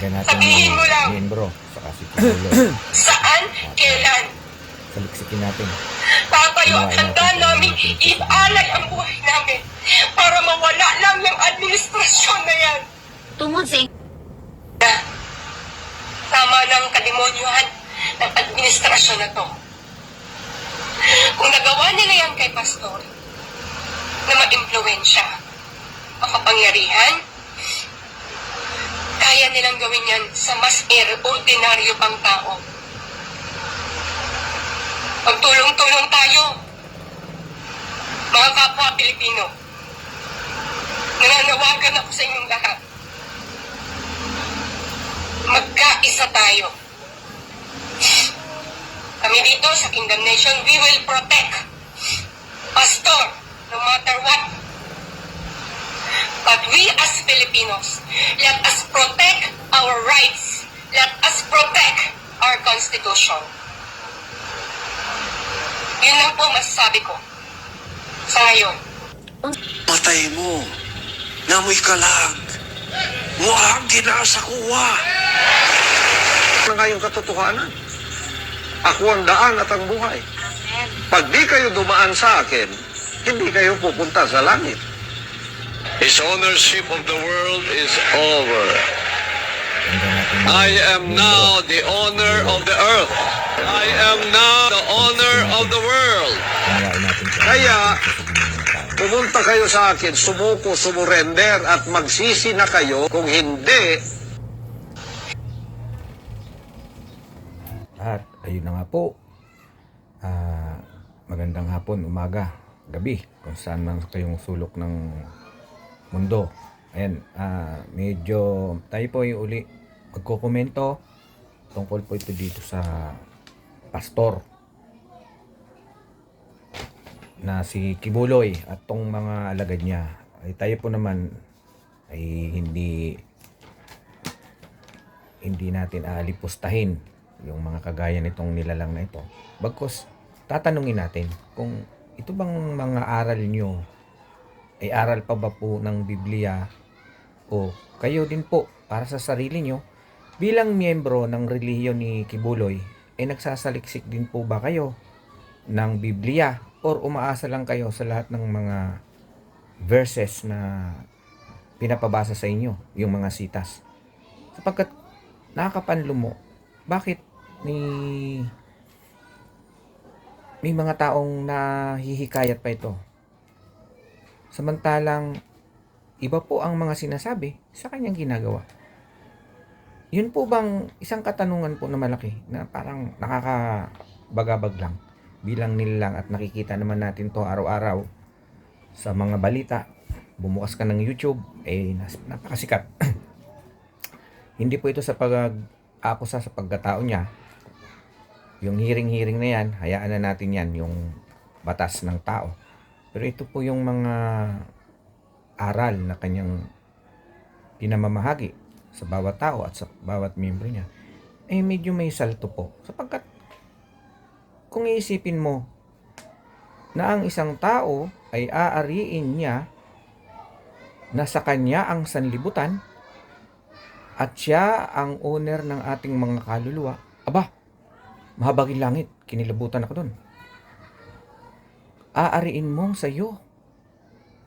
Pakinggan natin Sabihin mo lang. yung membro saka si Piolo. Saan? Kailan? Saliksikin natin. Tatayo at handa namin ialay ang buhay namin para mawala lang yung administrasyon na yan. Tungod sa tama ng kalimonyohan ng administrasyon na to. Kung nagawa nila yan kay Pastor, na ma-impluensya ang kapangyarihan, kaya nilang gawin yan sa mas er- ordinaryo pang tao. Magtulong-tulong tayo, mga kapwa Pilipino. Nananawagan ako sa inyong lahat. Magkaisa tayo. Kami dito sa Kingdom Nation, we will protect Pastor, no matter what. But we as Filipinos, let us protect our rights. Let us protect our Constitution. Yun lang po masasabi ko sa ngayon. Patay mo. Namoy kalag. Mukhang ginasakuha. Ano nga yung katotohanan? Ako ang daan at ang buhay. Pag di kayo dumaan sa akin, hindi kayo pupunta sa langit. His ownership of the world is over. I am now the owner of the earth. I am now the owner of the world. Kaya-. Pumunta kayo sa akin, sumuko, sumurender at magsisi na kayo. Kung hindi, At ayun na nga po. Ah, magandang hapon, umaga, gabi, kung saan man kayong sulok ng mundo. Ayan, ah, medyo tayo po ay uli magkokomento tungkol po ito dito sa pastor na si Kibuloy at tong mga alagad niya. Ay tayo po naman ay hindi hindi natin aalipustahin yung mga kagaya nitong nilalang na ito. Bagkos, tatanungin natin kung ito bang mga aral nyo ay aral pa ba po ng Biblia o kayo din po para sa sarili nyo bilang miyembro ng relihiyon ni Kibuloy ay nagsasaliksik din po ba kayo ng Biblia or umaasa lang kayo sa lahat ng mga verses na pinapabasa sa inyo, yung mga sitas. Sapagkat nakakapanlo mo, bakit ni may mga taong nahihikayat pa ito? Samantalang iba po ang mga sinasabi sa kanyang ginagawa. Yun po bang isang katanungan po na malaki na parang nakakabagabag lang bilang nilang at nakikita naman natin to araw-araw sa mga balita. Bumukas ka ng YouTube, eh napakasikat. Hindi po ito sa pag akusa sa pagkatao niya. Yung hearing-hearing na yan, hayaan na natin yan, yung batas ng tao. Pero ito po yung mga aral na kanyang pinamamahagi sa bawat tao at sa bawat miyembro niya. Eh medyo may salto po. Sapagkat kung iisipin mo na ang isang tao ay aariin niya na sa kanya ang sanlibutan at siya ang owner ng ating mga kaluluwa. Aba, mahabagin langit, kinilabutan ako doon. Aariin mong sa iyo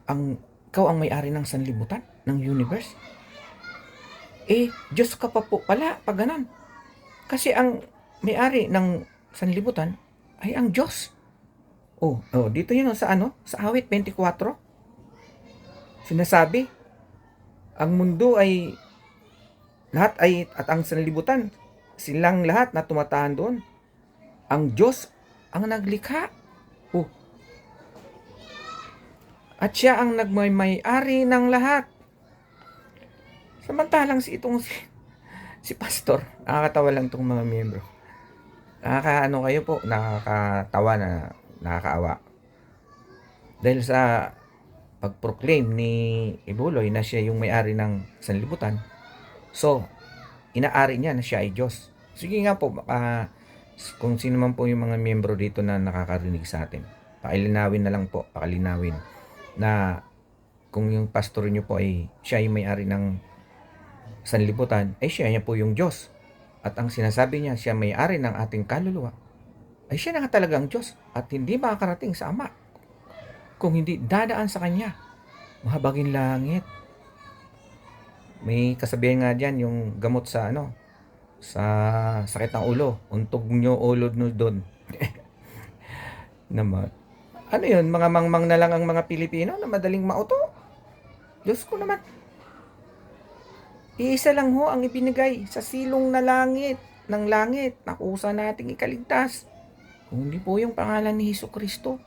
ang ikaw ang may-ari ng sanlibutan, ng universe. Eh, Diyos ka pa po pala pag ganon. Kasi ang may-ari ng sanlibutan ay ang Diyos. Oh, oh, dito yun sa ano, sa awit 24. Sinasabi, ang mundo ay lahat ay at ang sanlibutan silang lahat na tumatahan doon ang Diyos ang naglikha oh. At siya ang nagmay-ari ng lahat. Samantalang si itong si, si pastor nakakatawa lang itong mga miyembro. Nakakaano kayo po nakakatawa na nakakaawa. Dahil sa pag-proclaim ni Ibuloy na siya yung may-ari ng sanlibutan So, inaari niya na siya ay Diyos. Sige nga po, baka kung sino man po yung mga miyembro dito na nakakarinig sa atin, pakilinawin na lang po, pakilinawin na kung yung pastor niyo po ay siya ay may-ari ng sanlibutan ay siya niya po yung Diyos. At ang sinasabi niya, siya may-ari ng ating kaluluwa, ay siya na nga talagang Diyos at hindi makakarating sa Ama kung hindi dadaan sa Kanya. Mahabagin langit. May kasabihan nga dyan, yung gamot sa ano, sa sakit ng ulo. Untog nyo ulo nyo doon. Naman. Ano yun? Mga mangmang na lang ang mga Pilipino na madaling mauto. Diyos ko naman. Iisa lang ho ang ibinigay sa silong na langit ng langit na kusa nating ikaligtas. Kung hindi po yung pangalan ni Hesus Kristo.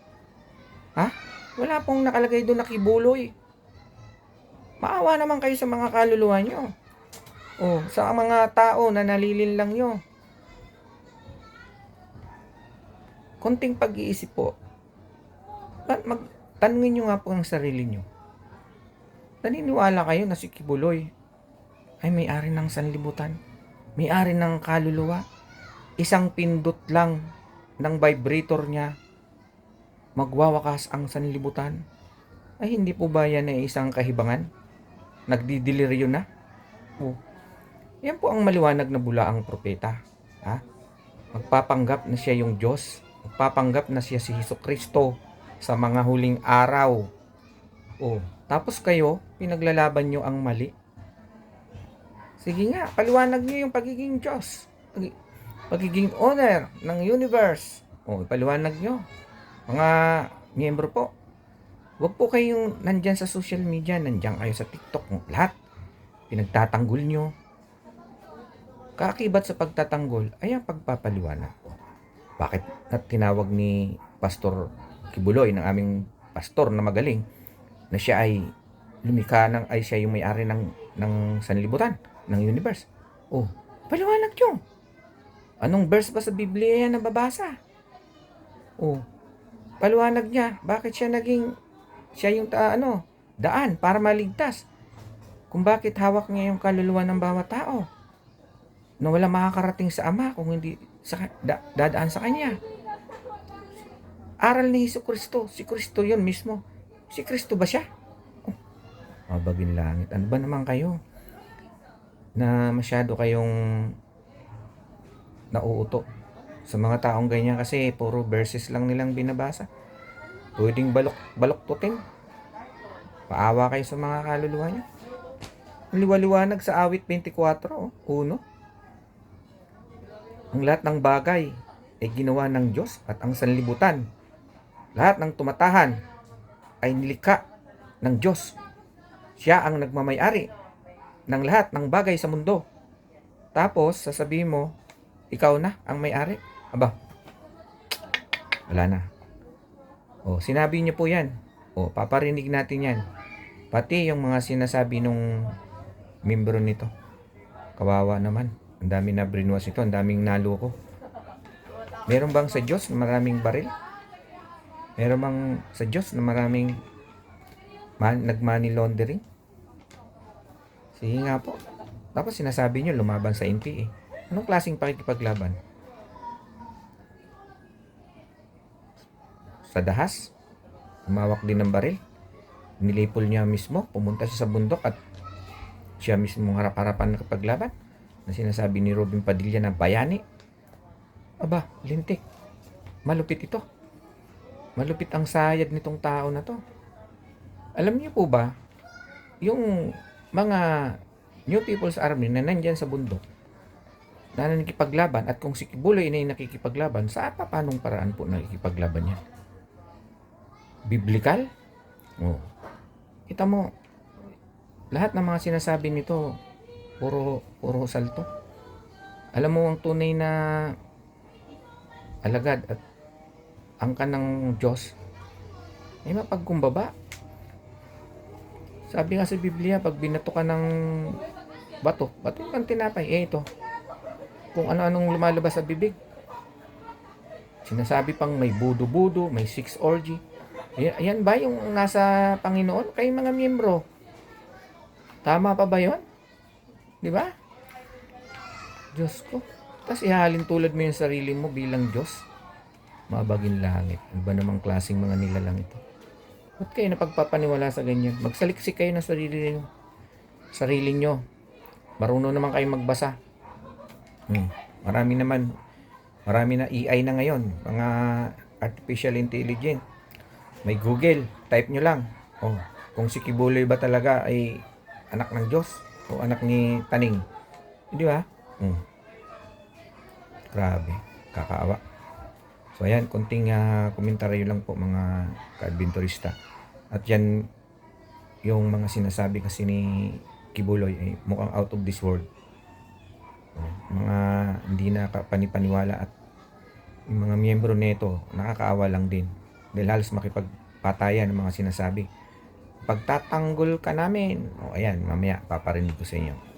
Ha? Wala pong nakalagay doon na kibuloy. Maawa naman kayo sa mga kaluluwa nyo. O, sa mga tao na nalilin lang nyo. Konting pag-iisip po. Mag, tanungin nyo nga po ang sarili nyo. Naniniwala kayo na si Kibuloy ay may-ari ng sanlibutan, may-ari ng kaluluwa. Isang pindot lang ng vibrator niya, magwawakas ang sanlibutan. Ay hindi po ba yan ay isang kahibangan? Nagdidiliryo na? Oh. Yan po ang maliwanag na bulaang propeta. Ha? Magpapanggap na siya yung Diyos. Magpapanggap na siya si Hesus Kristo sa mga huling araw. Oh, tapos kayo, pinaglalaban nyo ang mali. Sige nga, paliwanag nyo yung pagiging Diyos. Pagi- Pagiging owner ng universe. O, ipaliwanag nyo. Mga miyembro po, huwag po kayong nandyan sa social media, nandyan kayo sa TikTok, lahat. Pinagtatanggol nyo. Kaakibat sa pagtatanggol ay ang pagpapaliwanag. Bakit na tinawag ni Pastor Kibuloy, ng aming pastor na magaling, na siya ay lumika ng, ay siya yung may-ari ng, ng sanlibutan, ng universe. Oh, paliwanag nyo. Anong verse ba sa Biblia yan nababasa? Oh, paliwanag niya. Bakit siya naging, siya yung ta, ano, daan para maligtas. Kung bakit hawak niya yung kaluluwa ng bawat tao. Na wala makakarating sa Ama kung hindi sa, da, dadaan sa Kanya. Aral ni Hesus Kristo. Si Kristo yun mismo. Si Kristo ba siya? Oh, mabagin langit. Ano ba naman kayo? Na masyado kayong nauuto sa mga taong ganyan kasi puro verses lang nilang binabasa. Pwedeng balok, baloktutin. Paawa kayo sa mga kaluluwa niyo. Liwaliwanag sa awit 24, oh. Ang lahat ng bagay ay ginawa ng Diyos at ang sanlibutan. Lahat ng tumatahan ay nilikha ng Diyos. Siya ang nagmamayari ng lahat ng bagay sa mundo. Tapos, sasabihin mo, ikaw na ang may-ari. Aba, wala na. O, sinabi niyo po yan. O, paparinig natin yan. Pati yung mga sinasabi nung membro nito. Kawawa naman. Ang dami na brainwash ito. Ang daming naloko. Meron bang sa Diyos maraming baril? Meron bang sa Diyos na maraming man, nag-money laundering? Sige nga po. Tapos sinasabi nyo lumaban sa NPA. Anong klaseng pakikipaglaban? Sa dahas? Umawak din ng baril? Nilipol niya mismo, pumunta siya sa bundok at siya mismo harap-harapan nakapaglaban na sinasabi ni Robin Padilla na bayani. Aba, lintik. Malupit ito. Malupit ang sayad nitong tao na to. Alam niyo po ba, yung mga New People's Army na nandyan sa bundok, na nakikipaglaban at kung si Kibuloy na yung nakikipaglaban, sa pa paanong paraan po nakikipaglaban niya? Biblical? Oh. Kita mo, lahat ng mga sinasabi nito, puro, puro salto. Alam mo ang tunay na alagad at angkan ng Diyos ay mapagkumbaba. Sabi nga sa Biblia, pag binato ka ng bato, bato kang tinapay, eh ito, kung ano-anong lumalabas sa bibig. Sinasabi pang may budo-budo, may six orgy. Yan, yan ba yung nasa Panginoon? Kayo mga miyembro. Tama pa ba yon? Di ba? Diyos ko. Tapos ihalin tulad mo yung sarili mo bilang Diyos. Mabagin langit. Ano ba namang klaseng mga nilalang ito? Ba't kayo napagpapaniwala sa ganyan? Magsaliksik kayo ng sarili nyo. Sarili nyo. marunong naman kayo magbasa. Hmm. Marami naman, marami na AI na ngayon, mga artificial intelligence. May Google, type nyo lang. Oh, kung si Kibuloy ba talaga ay anak ng Diyos o anak ni Taning. Di ba? Hmm. Grabe, kakaawa. So ayan, konting ah, komentaryo lang po mga ka-adventurista. At yan, yung mga sinasabi kasi ni Kibuloy ay mukhang out of this world. Mga hindi na panipaniwala at yung mga miyembro nito nakakaawa lang din. Dahil halos makipagpatayan ng mga sinasabi. Pagtatanggol ka namin. O ayan, mamaya paparinig ko sa inyo.